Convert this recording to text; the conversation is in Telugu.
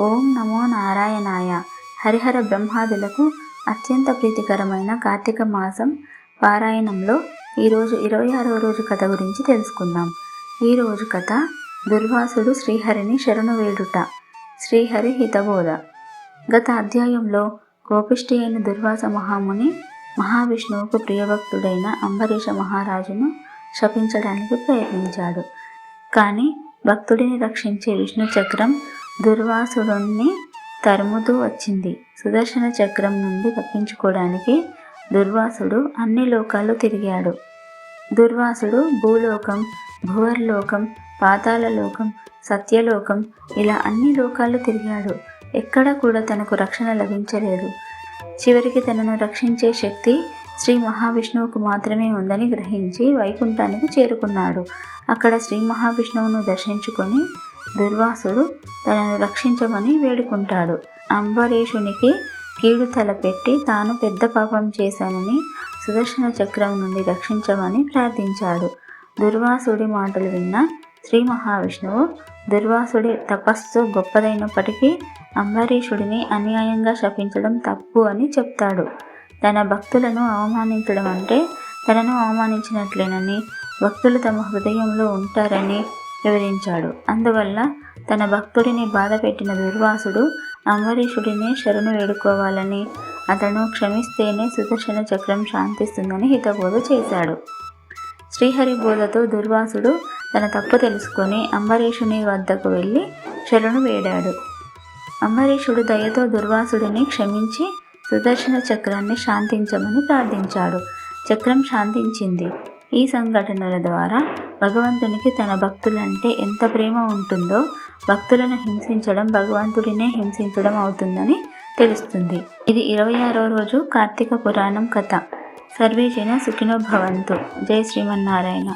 ఓం నమో నారాయణాయ. హరిహర బ్రహ్మాదులకు అత్యంత ప్రీతికరమైన కార్తీక మాసం పారాయణంలో ఈరోజు ఇరవై ఆరవ రోజు కథ గురించి తెలుసుకుందాం. ఈ రోజు కథ దుర్వాసుడు శ్రీహరిని శరణు వేడుట శ్రీహరి హితబోధ. గత అధ్యాయంలో కోపిష్టి అయిన దుర్వాస మహాముని మహావిష్ణువుకు ప్రియభక్తుడైన అంబరీష మహారాజును శపించడానికి ప్రయత్నించాడు. కానీ భక్తుడిని రక్షించే విష్ణు చక్రం దుర్వాసుడుని తరుముతూ వచ్చింది. సుదర్శన చక్రం నుండి తప్పించుకోవడానికి దుర్వాసుడు అన్ని లోకాలు తిరిగాడు. దుర్వాసుడు భూలోకం భువర్లోకం పాతాళలోకం సత్యలోకం ఇలా అన్ని లోకాలు తిరిగాడు. ఎక్కడ కూడా తనకు రక్షణ లభించలేదు. చివరికి తనను రక్షించే శక్తి శ్రీ మహావిష్ణువుకు మాత్రమే ఉందని గ్రహించి వైకుంఠానికి చేరుకున్నాడు. అక్కడ శ్రీ మహావిష్ణువును దర్శించుకొని దుర్వాసుడు తనను రక్షించమని వేడుకుంటాడు. అంబరీషునికి కీడు తలపెట్టి తాను పెద్ద పాపం చేశానని సుదర్శన చక్రం నుండి రక్షించమని ప్రార్థించాడు. దుర్వాసుడి మాటలు విన్న శ్రీ మహావిష్ణువు దుర్వాసుడి తపస్సు గొప్పదైనప్పటికీ అంబరీషుడిని అన్యాయంగా శపించడం తప్పు అని చెప్తాడు. తన భక్తులను అవమానించడం అంటే తనను అవమానించినట్లేనని భక్తులు తమ హృదయంలో ఉంటారని వివరించాడు. అందువల్ల తన భక్తుడిని బాధ పెట్టిన దుర్వాసుడు అంబరీషుడిని శరణు వేడుకోవాలని అతను క్షమిస్తేనే సుదర్శన చక్రం శాంతిస్తుందని హితబోధ చేశాడు. శ్రీహరి బోధతో దుర్వాసుడు తన తప్పు తెలుసుకొని అంబరీషుని వద్దకు వెళ్ళి శరణు వేడాడు. అంబరీషుడు దయతో దుర్వాసుడిని క్షమించి సుదర్శన చక్రాన్ని శాంతించమని ప్రార్థించాడు. చక్రం శాంతించింది. ఈ సంఘటనల ద్వారా భగవంతునికి తన భక్తులంటే ఎంత ప్రేమ ఉంటుందో భక్తులను హింసించడం భగవంతుడినే హింసించడం అవుతుందని తెలుస్తుంది. ఇది ఇరవై ఆరో రోజు కార్తీక పురాణం కథ. సర్వే జన సుఖినో భవంతు. జై శ్రీమన్నారాయణ.